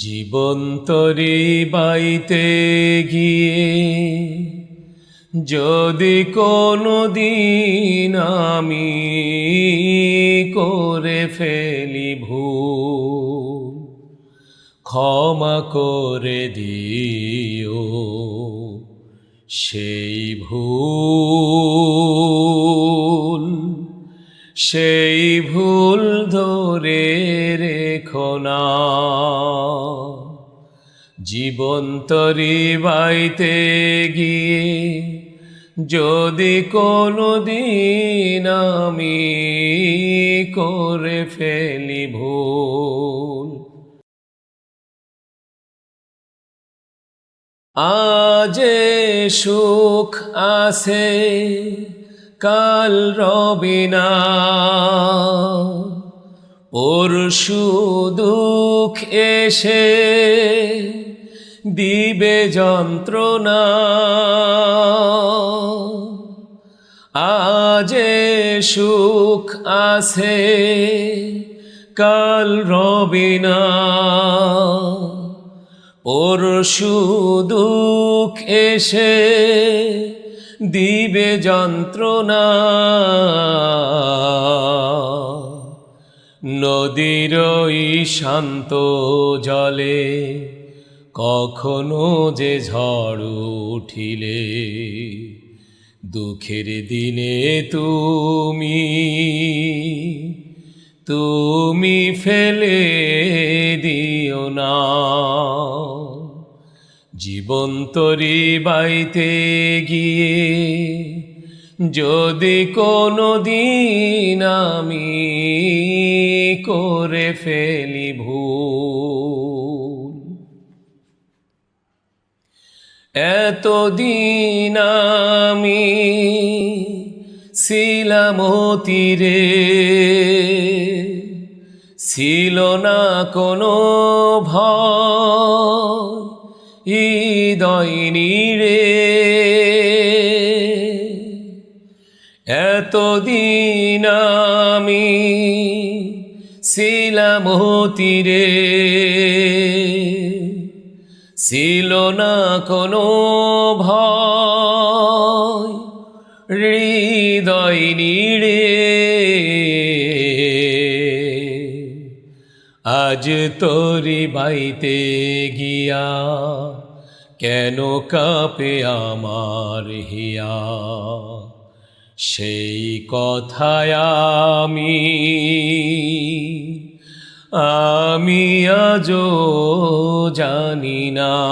জীবন্তরি বাইতে গিয়ে যদি কোনো দিন আমি করে ফেলি ভুল, ক্ষমা করে দিও সেই ভুল সেই ভুল ধরে রেখো না। জীবন্তরি বাইতে গিয়ে যদি কোনো দিন আমি করে ফেলি ভুল, আজে সুখ আছে, কাল রবিনা পরশু দুঃখ এসে দিবে যন্ত্রণা। আজে সুখ আছে, কাল রবিনা পরশু দুঃখ এসে দিবে যন্ত্রণা। নদীর শান্ত জলে কখনো যে ঝড় উঠিলে, দুঃখের দিনে তুমি তুমি ফেলে দিও না। জীবন্তরি বাইতে গিয়ে যদি কোনো দিন আমি করে ফেলি ভুল। এতদিন আমি ছিলাম তীরে ছিল না কোনো ভয় নিরে এতদিন আমি ছিলাম তীরে ছিল না কোনো ভয়, হৃদয় নিড়ে। আজ তোরি বাইতে গিয়া কেন কাপে আমার হিয়া? সেই কথায় আমি আমি আজও জানি না।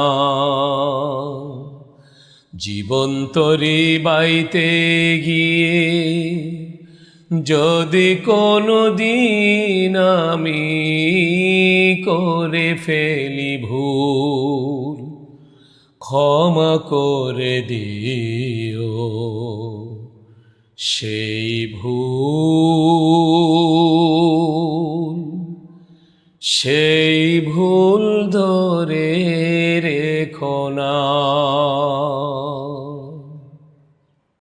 জীবন্তরি বাইতে গিয়ে যদি কোনো দিন আমি করে ফেলি ভুল, ক্ষমা করে দিও। সেই ভুল সেই ভুল ধরে